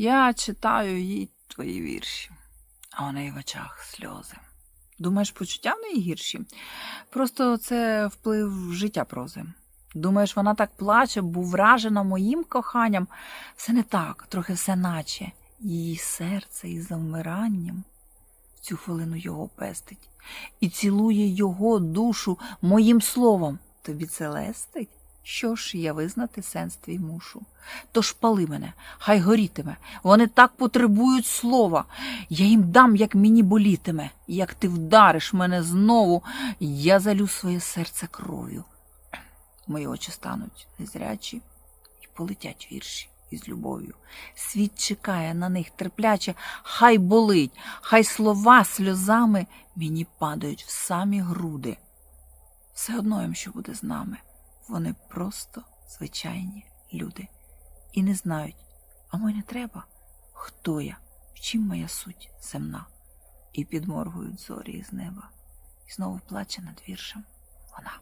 Я читаю їй твої вірші, а у неї в очах сльози. Думаєш, почуття в неї гірші? Просто це вплив життя прози. Думаєш, вона так плаче, бо вражена моїм коханням. Все не так, трохи все наче. Її серце із завмиранням в цю хвилину його пестить і цілує його душу моїм словом. Тобі це лестить? Що ж, я визнати сенс твій мушу. Тож пали мене, хай горітиме. Вони так потребують слова. Я їм дам, як мені болітиме. Як ти вдариш мене знову, я залю своє серце кров'ю. Мої очі стануть незрячі і полетять вірші із любов'ю. Світ чекає на них терпляче, хай болить, хай слова сльозами мені падають в самі груди. Все одно їм, що буде з нами. Вони просто звичайні люди і не знають, а мені не треба, хто я, в чим моя суть земна. І підморгують зорі з неба, і знову плаче над віршем вона.